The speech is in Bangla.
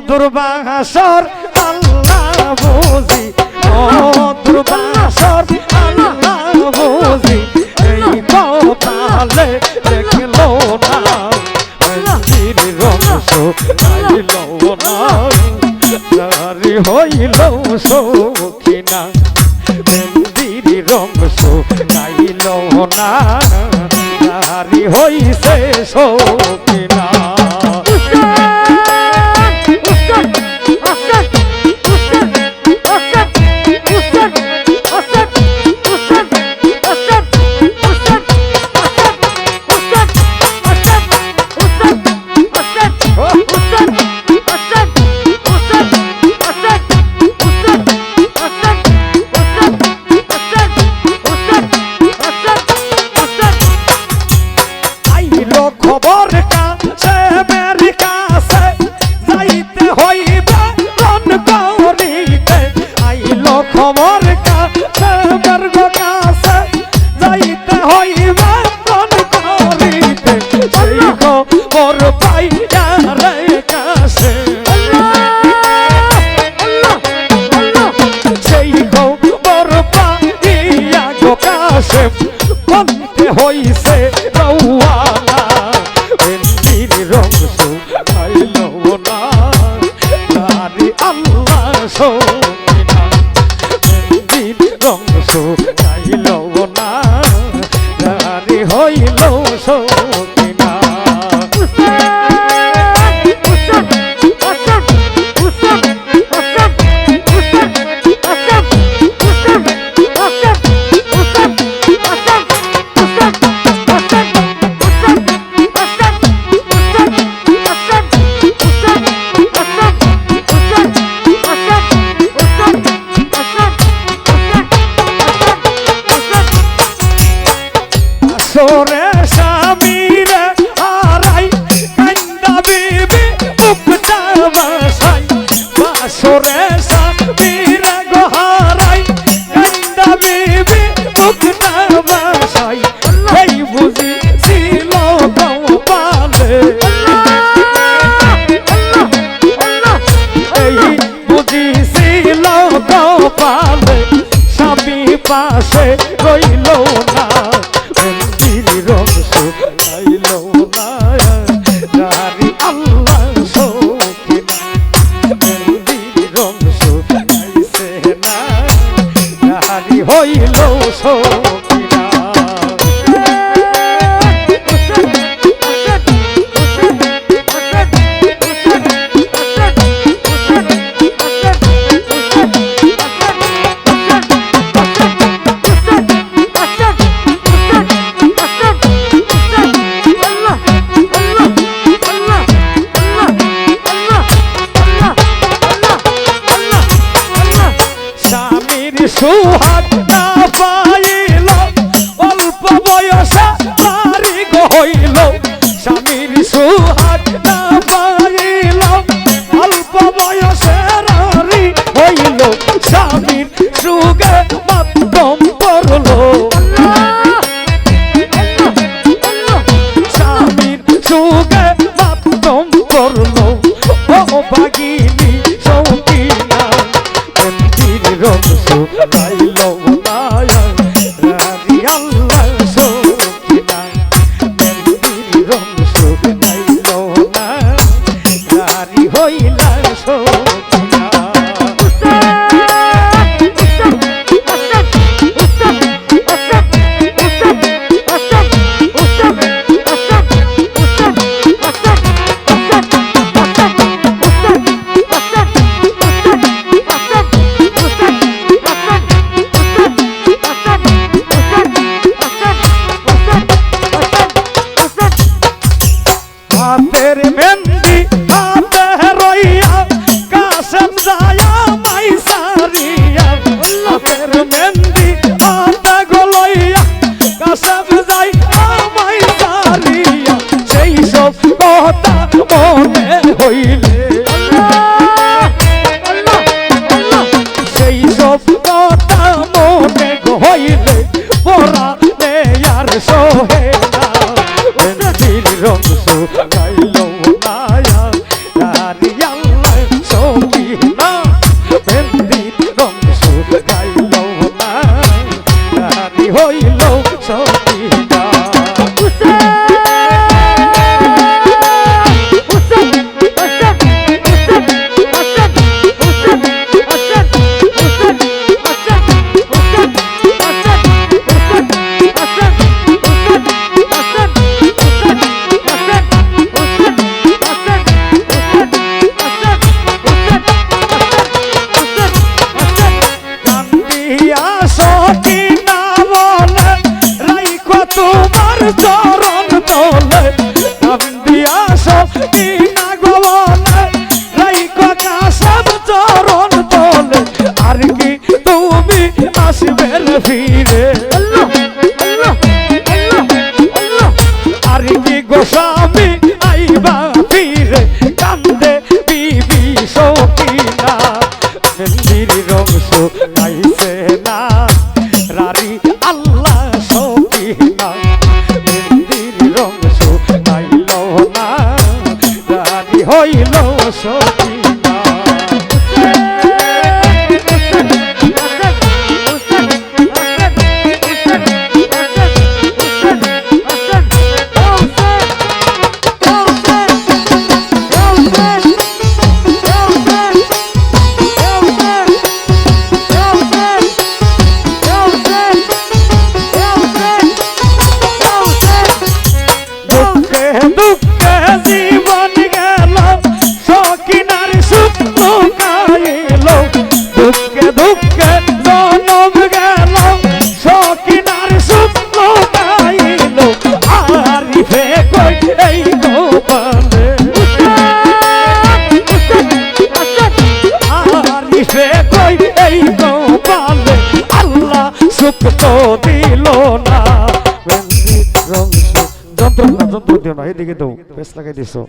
দুর্বাসর আল্লাহ বুঝি দুর্বাসর আল্লাহ বুঝি, এই কপালে দেখল না মন্দির রংস আইল না নারী হইল সখিনা মন্দির না হইছে আইলো বলতে হইছে রৌয়ানা মন্দির রংস খাইল না। নারী আল্লাহ সকিনা মন্দির রংস খাইল না। নারী হইল সকিনা বাসরে বয়সে নারী হইল স্বামীর সুহাগ না পাইল, অল্প বয়সে নারী হইল, স্বামীর সুগে মাধ্যম পড়ল। স্বামীর সুগে মাধ্যম পড়ল। ও বাগিনী সৌকিনা মন্দির গাইল তোমার চরণ তোলে না এদিকে দাও বেশ লাগাই দিছো।